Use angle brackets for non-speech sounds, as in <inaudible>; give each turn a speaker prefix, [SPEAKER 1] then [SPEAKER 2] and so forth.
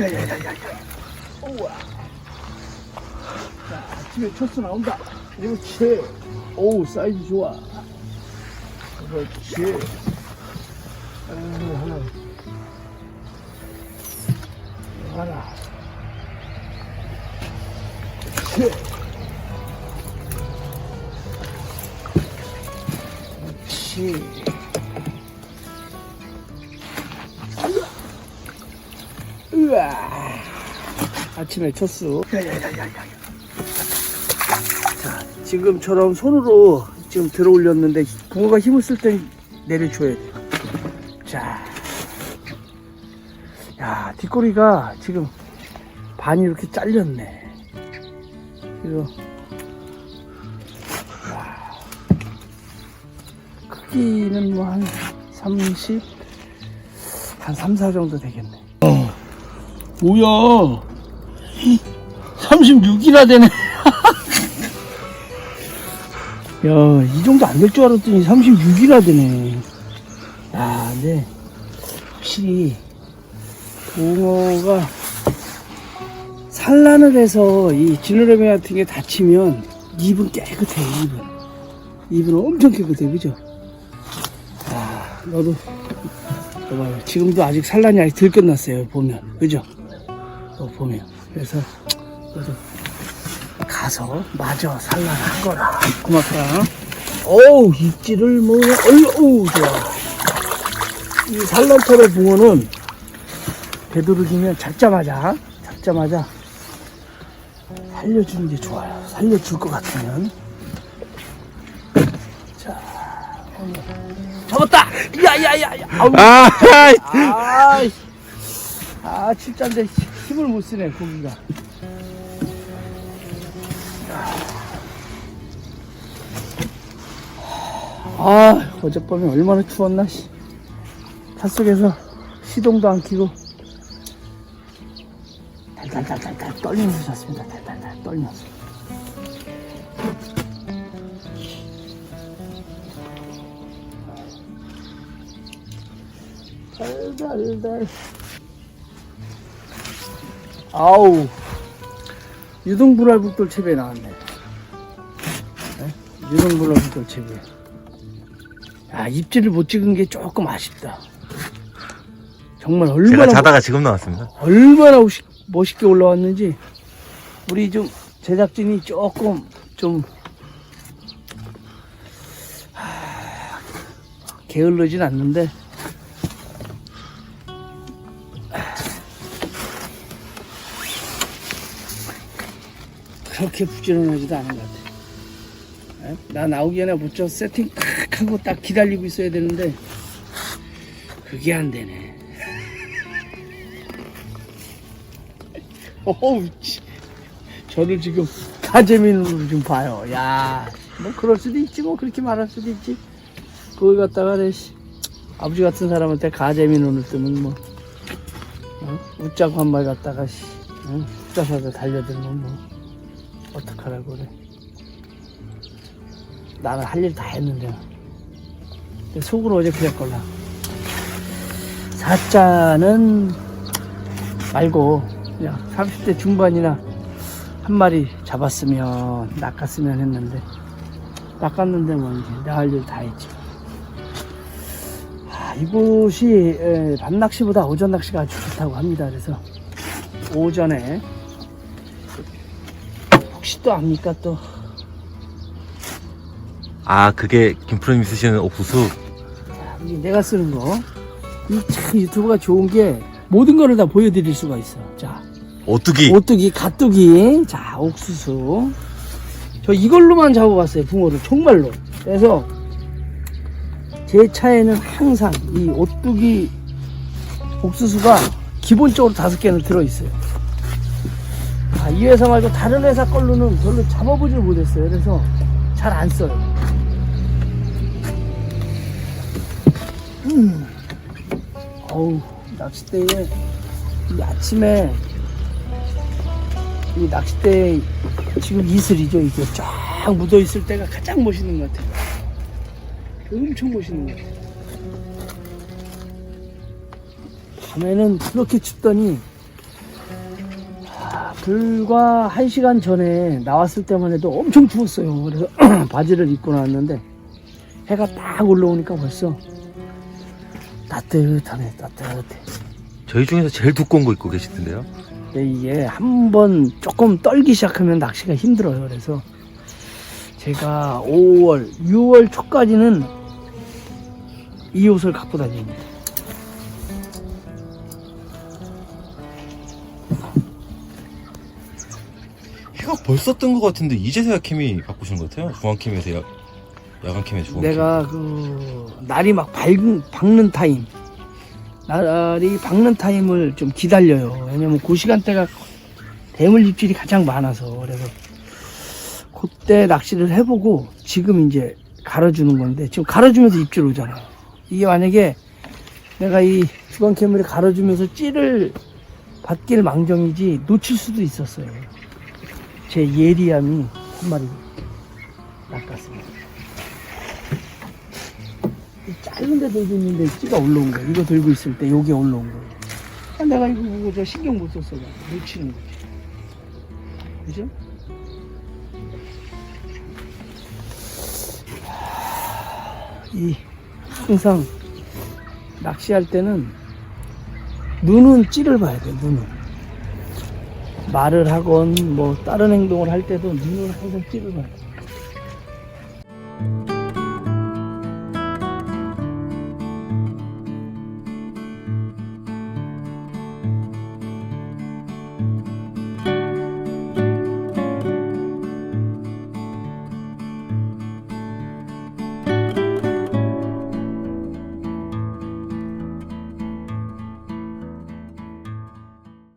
[SPEAKER 1] 야야야야야. 우와. 자, 아침에 첫수 나온다. 그렇지. 오, 사이즈 좋아. 그렇지. 아하. 하나. 그렇지. 그렇지. 으아. 아침에 첫수. 자, 지금처럼 손으로 지금 들어 올렸는데 붕어가 힘을 쓸때 내려줘야 돼. 자. 야, 뒷꼬리가 지금 반이 이렇게 잘렸네. 그래서 와. 크기는 뭐 한 30, 한 3, 4 정도 되겠네. 어. 뭐야. 36이나 되네. <laughs> 야, 이 정도 안 될 줄 알았더니 36이나 되네. 야, 근데 확실히 붕어가 산란을 해서 이 지느러미 같은 게 다치면 입은 깨끗해, 입은. 입은 엄청 깨끗해, 그죠? 아, 너도, 봐봐요. 지금도 아직 산란이 아직 덜 끝났어요, 보면. 그죠? 어, 보면. 그래서, 너도 가서 마저 산란한 거라. 고맙다. 어우, 입질을 뭐, 어우, 좋아. 이 산란터의 붕어는 되도록이면 잡자마자, 잡자마자 살려주는 게 좋아요. 살려줄 것 같으면. 자, 어머. 잡았다! 야, 야, 야, 야! 아우,
[SPEAKER 2] 아,
[SPEAKER 1] 아이, 아, 진짜인데 힘을 못 쓰네, 고기가. 아, 어젯밤에 얼마나 추웠나, 씨. 닷속에서 시동도 안 켜고, 달달달달달 떨면서 잤습니다. 달달달 떨면서. 달달달. 아우, 유등불알 북돌 채비에 나왔네. 네? 유등불알 북돌 채비에. 아, 입질을 못 찍은 게 조금 아쉽다. 정말
[SPEAKER 2] 제가
[SPEAKER 1] 얼마나
[SPEAKER 2] 자다가 지금 나왔습니다.
[SPEAKER 1] 얼마나 우시- 멋있게 올라왔는지 우리 좀 제작진이 조금 좀 하, 게을르진 않는데 그렇게 부지런하지도 않은 것 같아. 에? 나 나오기 전에 무쳐 세팅 탁 하고 딱 기다리고 있어야 되는데 그게 안 되네. <laughs> 어우, 씨. 저를 지금 가재민으로 좀 봐요. 야, 뭐 그럴 수도 있지, 뭐 그렇게 말할 수도 있지. 그걸 갖다가 내 씨, 아버지 같은 사람한테 가재민 눈을 뜨면 뭐 어? 웃자고 한말 갖다가 씨, 어? 붙잡아서 달려들면 뭐 어떡하라고 그래. 나는 할 일 다 했는데 속으로 어제 그랬걸라. 사자는 말고 그냥 30대 중반이나 한 마리 잡았으면 낚았으면 했는데 낚았는데 뭐 이제 내할일 다 했지 아, 이곳이 에, 밤 낚시보다 오전 낚시가 아주 좋다고 합니다 그래서 오전에 혹시 또 압니까 또
[SPEAKER 2] 아, 그게 김프로님 쓰시는 옥수수.
[SPEAKER 1] 자, 이게 내가 쓰는 거 이 참 유튜브가 좋은 게 모든 거를 다 보여드릴 수가 있어 자
[SPEAKER 2] 오뚜기.
[SPEAKER 1] 오뚜기, 가뚜기, 자, 옥수수. 저 이걸로만 잡아봤어요, 붕어를. 정말로. 그래서 제 차에는 항상 이 오뚜기 옥수수가 기본적으로 다섯 개는 들어있어요. 아, 이 회사 말고 다른 회사 걸로는 별로 잡아보질 못했어요. 그래서 잘 안 써요. 음. 어우, 낚싯대에 이 아침에 이 낚싯대 지금 이슬이죠 이게 쫙 묻어 있을 때가 가장 멋있는 것 같아요. 엄청 멋있는 것 같아요. 밤에는 그렇게 춥더니 불과 한 시간 전에 나왔을 때만 해도 엄청 추웠어요. 그래서 <clears throat> 바지를 입고 나왔는데 해가 딱 올라오니까 벌써 따뜻하네, 따뜻해.
[SPEAKER 2] 저희 중에서 제일 두꺼운 거 입고 계시던데요?
[SPEAKER 1] 근데 이게 한 번 조금 떨기 시작하면 낚시가 힘들어요. 그래서 제가 5월, 6월 초까지는 이 옷을 갖고 다닙니다.
[SPEAKER 2] 벌써 뜬 것 같은데 이제서야 캠이 바꾸신 것 같아요. 중앙 캠에서 야, 야간 캠에 캠.
[SPEAKER 1] 내가 그 날이 막 밝은 밝는 타임. 날이 밝는 타임을 좀 기다려요. 왜냐면 그 시간대가 대물 입질이 가장 많아서. 그래서 그때 낚시를 해보고 지금 이제 갈아주는 건데 지금 갈아주면서 입질 오잖아요 이게 만약에 내가 이 주간 캐물에 갈아주면서 찌를 받길 망정이지 놓칠 수도 있었어요 제 예리함이 한 마리 낚았습니다 이 짧은 데 들고 있는데 찌가 올라온 거야. 이거 들고 있을 때 여기 올라온 거야. 아, 내가 이거 보고 저 신경 못 썼어. 놓치는 거지. 그죠? 하, 이 항상 낚시할 때는 눈은 찌를 봐야 돼. 눈은 말을 하건 뭐 다른 행동을 할 때도 눈은 항상 봐야 돼.